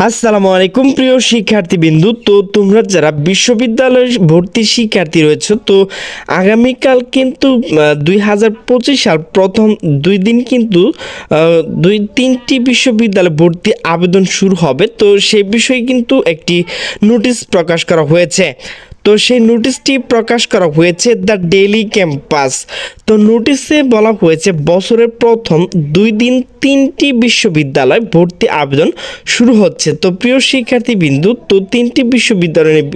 আসসালামু আলাইকুম, প্রিয় শিক্ষার্থীবৃন্দু। তো তোমরা যারা বিশ্ববিদ্যালয়ে ভর্তি শিক্ষার্থী রয়েছে, তো আগামীকাল কিন্তু দুই হাজার পঁচিশ সাল প্রথম দুই দিন কিন্তু দুই তিনটি বিশ্ববিদ্যালয়ে ভর্তি আবেদন শুরু হবে। তো সেই বিষয়ে কিন্তু একটি নোটিশ প্রকাশ করা হয়েছে। তো সেই নোটিশটি প্রকাশ করা হয়েছে দ্য ডেইলি ক্যাম্পাস। তো নোটিশে বলা হয়েছে, বছরের প্রথম দুই দিন তিনটি বিশ্ববিদ্যালয় ভর্তি আবেদন শুরু হচ্ছে। তো প্রিয় শিক্ষার্থী বিন্দু তো তিনটি বিশ্ববিদ্যালয় নিয়ে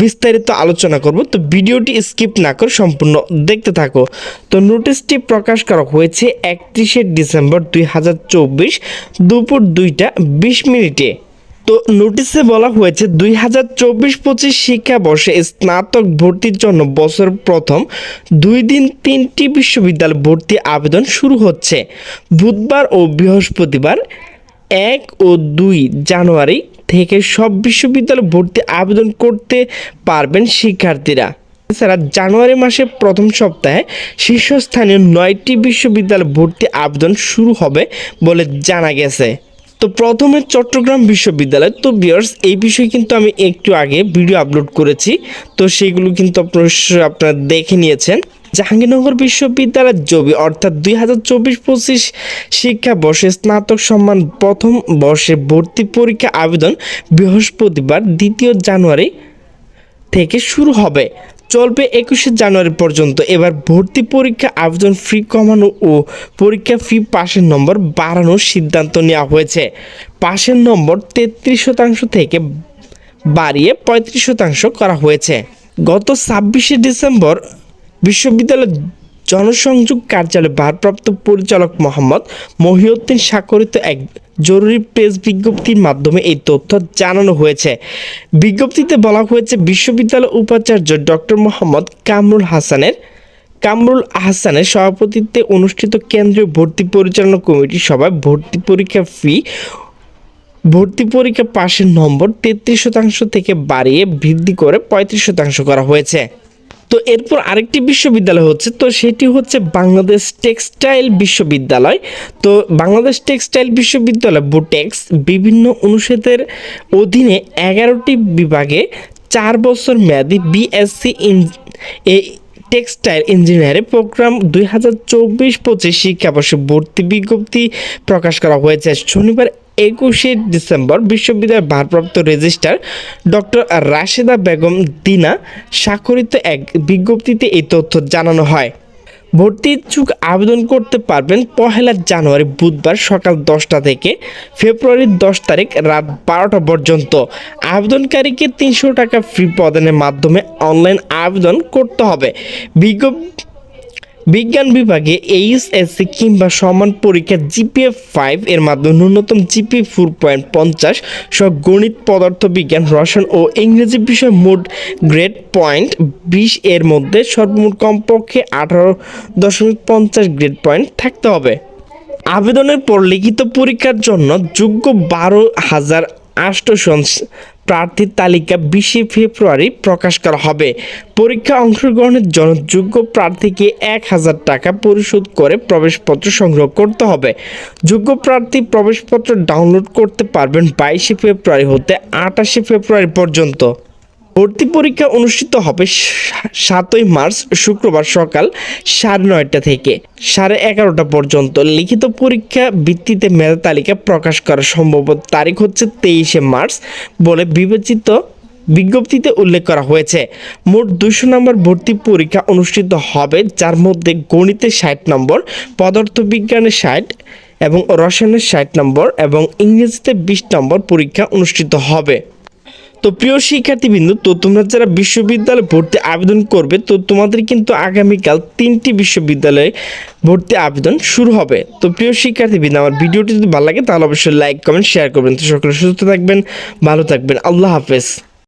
বিস্তারিত আলোচনা করব। তো ভিডিওটি স্কিপ না করে সম্পূর্ণ দেখতে থাকো। তো নোটিশটি প্রকাশ করা হয়েছে একত্রিশে ডিসেম্বর দুই হাজার চব্বিশ দুপুর দুইটা বিশ মিনিটে। তো নোটিশে বলা হয়েছে দুই হাজার চব্বিশ পঁচিশ শিক্ষাবর্ষে স্নাতক ভর্তির জন্য বছর প্রথম দুই দিন তিনটি বিশ্ববিদ্যালয় ভর্তি আবেদন শুরু হচ্ছে। বুধবার ও বৃহস্পতিবার এক ও দুই জানুয়ারি থেকে সব বিশ্ববিদ্যালয় ভর্তি আবেদন করতে পারবেন শিক্ষার্থীরা। এছাড়া জানুয়ারি মাসের প্রথম সপ্তাহে শীর্ষস্থানীয় নয়টি বিশ্ববিদ্যালয় ভর্তি আবেদন শুরু হবে বলে জানা গেছে। তো প্রথমে চট্টগ্রাম বিশ্ববিদ্যালয়। তো বিয়ার্স এই বিষয়ে কিন্তু আমি একটু আগে ভিডিও আপলোড করেছি। তো সেইগুলো কিন্তু আপনার আপনারা দেখে নিয়েছেন। জাহাঙ্গীরনগর বিশ্ববিদ্যালয়ের জবি, অর্থাৎ দুই হাজার চব্বিশ পঁচিশ শিক্ষাবর্ষে স্নাতক সম্মান প্রথম বর্ষে ভর্তি পরীক্ষা আবেদন বৃহস্পতিবার, দ্বিতীয় জানুয়ারি থেকে শুরু হবে। চলবে একুশে জানুয়ারি পর্যন্ত। এবার ভর্তি পরীক্ষা, আবেদন ফি কমানো ও পরীক্ষা ফি পাশের নম্বর বাড়ানোর সিদ্ধান্ত নেওয়া হয়েছে। পাশের নম্বর তেত্রিশ শতাংশ থেকে বাড়িয়ে পঁয়ত্রিশ শতাংশ করা হয়েছে। গত ছাব্বিশে ডিসেম্বর বিশ্ববিদ্যালয় জনসংযোগ কার্যালয় ভারপ্রাপ্ত পরিচালক মোহাম্মদ মহিউদ্দিন স্বাক্ষরিত এক জরুরি প্রেস বিজ্ঞপ্তির মাধ্যমে এই তথ্য জানানো হয়েছে। বিজ্ঞপ্তিতে বলা হয়েছে বিশ্ববিদ্যালয় উপাচার্য ডক্টর মোহাম্মদ কামরুল হাসানের, কামরুল আহসানের সভাপতিত্বে অনুষ্ঠিত কেন্দ্রীয় ভর্তি পরিচালনা কমিটির সভায় ভর্তি পরীক্ষা ফি, ভর্তি পরীক্ষা পাশের নম্বর তেত্রিশ শতাংশ থেকে বাড়িয়ে বৃদ্ধি করে পঁয়ত্রিশ শতাংশ করা হয়েছে। তো এরপর আরেকটি বিশ্ববিদ্যালয় হচ্ছে, তো সেটি হচ্ছে বাংলাদেশ টেক্সটাইল বিশ্ববিদ্যালয়। তো বাংলাদেশ টেক্সটাইল বিশ্ববিদ্যালয়, বুটেক্স, বিভিন্ন অনুষদের অধীনে এগারোটি বিভাগে চার বছর মেয়াদি BSc in textile engineering program দুই হাজার চব্বিশ পঁচিশ শিক্ষাবর্ষে ভর্তি বিজ্ঞপ্তি প্রকাশ করা হয়েছে। শনিবার একুশে ডিসেম্বর বিশ্ববিদ্যালয়ের ভারপ্রাপ্ত রেজিস্ট্রার ডক্টর রাশেদা বেগম দিনা স্বাক্ষরিত এক বিজ্ঞপ্তিতে এই তথ্য জানানো হয়। ভর্তি ইচ্ছুক আবেদন করতে পারবেন পহেলা জানুয়ারি বুধবার সকাল দশটা থেকে ফেব্রুয়ারির দশ তারিখ রাত বারোটা পর্যন্ত। আবেদনকারীকে তিনশো টাকা ফ্রি প্রদানের মাধ্যমে অনলাইন আবেদন করতে হবে। বিজ্ঞপ্তি বিজ্ঞান বিভাগে এইচএসসি কিংবা সমান পরীক্ষা জিপিএ ফাইভ এর মাধ্যমে ন্যূনতম জিপি ফোর পয়েন্ট পঞ্চাশ সহ গণিত, পদার্থ, বিজ্ঞান, রসায়ন ও ইংরেজি বিষয় মোট গ্রেড পয়েন্ট বিশ এর মধ্যে সর্বমোট কমপক্ষে আঠারো দশমিক পঞ্চাশ গ্রেড পয়েন্ট থাকতে হবে। আবেদনের পর লিখিত পরীক্ষার জন্য যোগ্য বারো হাজার আষ্টশো প্রার্থীর তালিকা বিশে ফেব্রুয়ারি প্রকাশ করা হবে। পরীক্ষা অংশগ্রহণের জন্য যোগ্য প্রার্থীকে এক হাজার টাকা পরিশোধ করে প্রবেশপত্র সংগ্রহ করতে হবে। যোগ্য প্রার্থী প্রবেশপত্র ডাউনলোড করতে পারবেন বাইশে ফেব্রুয়ারি হতে আটাশে ফেব্রুয়ারি পর্যন্ত। ভর্তি পরীক্ষা অনুষ্ঠিত হবে সাতই মার্চ, শুক্রবার সকাল সাড়ে নয়টা থেকে সাড়ে এগারোটা পর্যন্ত। লিখিত পরীক্ষা ভিত্তিতে মেধা তালিকা প্রকাশ করা সম্ভব। তারিখ হচ্ছে তেইশে মার্চ বলে বিবেচিত বিজ্ঞপ্তিতে উল্লেখ করা হয়েছে। মোট দুশো নম্বর ভর্তি পরীক্ষা অনুষ্ঠিত হবে, যার মধ্যে গণিতে ষাট নম্বর, পদার্থবিজ্ঞানে ষাট এবং রসায়নের ষাট নম্বর এবং ইংরেজিতে বিশ নম্বর পরীক্ষা অনুষ্ঠিত হবে। তো প্রিয় শিক্ষার্থীবৃন্দু, তো তোমরা যারা বিশ্ববিদ্যালয়ে ভর্তি আবেদন করবে, তো তোমাদের কিন্তু আগামীকাল তিনটি বিশ্ববিদ্যালয়ে ভর্তি আবেদন শুরু হবে। তো প্রিয় শিক্ষার্থীবৃন্দ, আমার ভিডিওটি যদি ভালো লাগে, তাহলে অবশ্যই লাইক কমেন্ট শেয়ার করবেন। তো সকলে সুস্থ থাকবেন, ভালো থাকবেন। আল্লাহ হাফেজ।